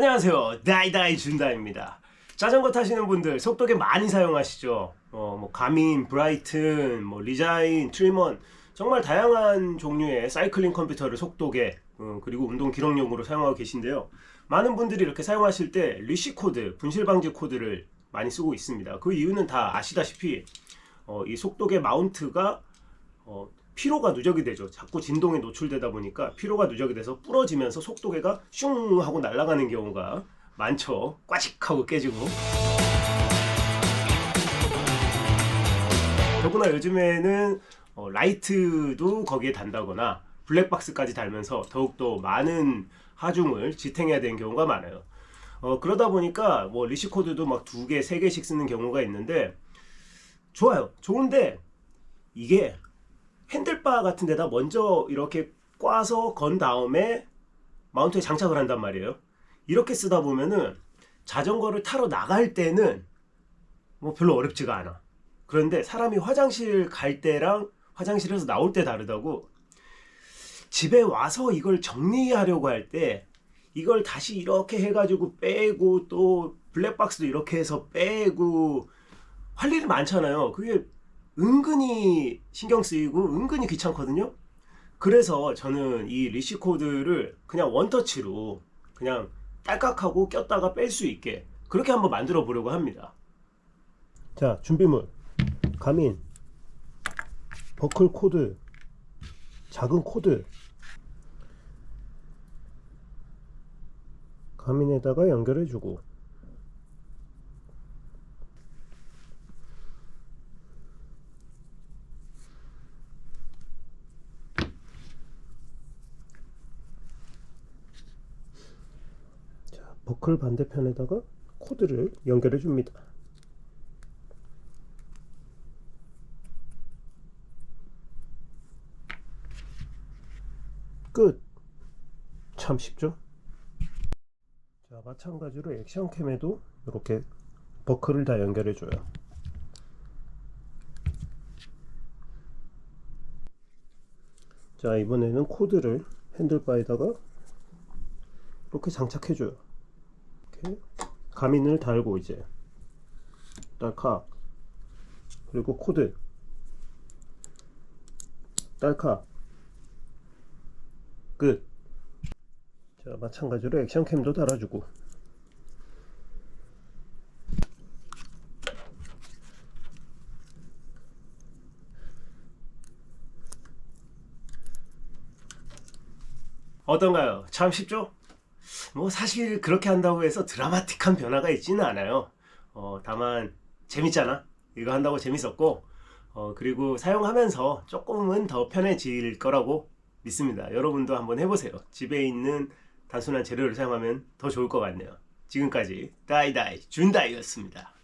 안녕하세요. 다이다이 준다입니다. 자전거 타시는 분들 속도계 많이 사용하시죠. 어, 뭐 가민, 브라이튼, 뭐 리자인, 트리먼 정말 다양한 종류의 사이클링 컴퓨터를 속도계 어, 그리고 운동 기록용으로 사용하고 계신데요. 많은 분들이 이렇게 사용하실 때 리시 코드, 분실 방지 코드를 많이 쓰고 있습니다. 그 이유는 다 아시다시피 어, 이 속도계 마운트가 어, 피로가 누적이 되죠. 자꾸 진동에 노출되다 보니까 피로가 누적이 돼서 부러지면서 속도계가 슝 하고 날아가는 경우가 많죠. 꽈직하고 깨지고. 더구나 요즘에는 어, 라이트도 거기에 단다거나 블랙박스까지 달면서 더욱더 많은 하중을 지탱해야 되는 경우가 많아요. 어, 그러다 보니까 뭐 리시코드도 막 두 개, 세 개씩 쓰는 경우가 있는데 좋아요. 좋은데 이게 핸들바 같은 데다 먼저 이렇게 꽈서 건 다음에 마운트에 장착을 한단 말이에요. 이렇게 쓰다 보면은 자전거를 타러 나갈 때는 뭐 별로 어렵지가 않아. 그런데 사람이 화장실 갈 때랑 화장실에서 나올 때 다르다고 집에 와서 이걸 정리하려고 할 때 이걸 다시 이렇게 해가지고 빼고 또 블랙박스도 이렇게 해서 빼고 할 일이 많잖아요. 그게 은근히 신경 쓰이고 은근히 귀찮거든요. 그래서 저는 이 리시 코드를 그냥 원터치로 그냥 딸깍하고 꼈다가 뺄 수 있게 그렇게 한번 만들어 보려고 합니다. 자, 준비물. 가민. 버클 코드. 작은 코드. 가민에다가 연결해 주고 자, 버클 반대편에다가 코드를 연결해 줍니다. 끝. 참 쉽죠? 자, 마찬가지로 액션캠에도 이렇게 버클을 다 연결해 줘요. 자, 이번에는 코드를 핸들바에다가 이렇게 장착해 줘요. 이렇게 가민을 달고 이제 딸칵 그리고 코드 딸칵 끝. 자, 마찬가지로 액션캠도 달아주고 어떤가요? 참 쉽죠? 뭐 사실 그렇게 한다고 해서 드라마틱한 변화가 있지는 않아요. 어, 다만 재밌잖아. 이거 한다고 재밌었고 어, 그리고 사용하면서 조금은 더 편해질 거라고 믿습니다. 여러분도 한번 해보세요. 집에 있는 단순한 재료를 사용하면 더 좋을 것 같네요. 지금까지 다이다이 준다이였습니다.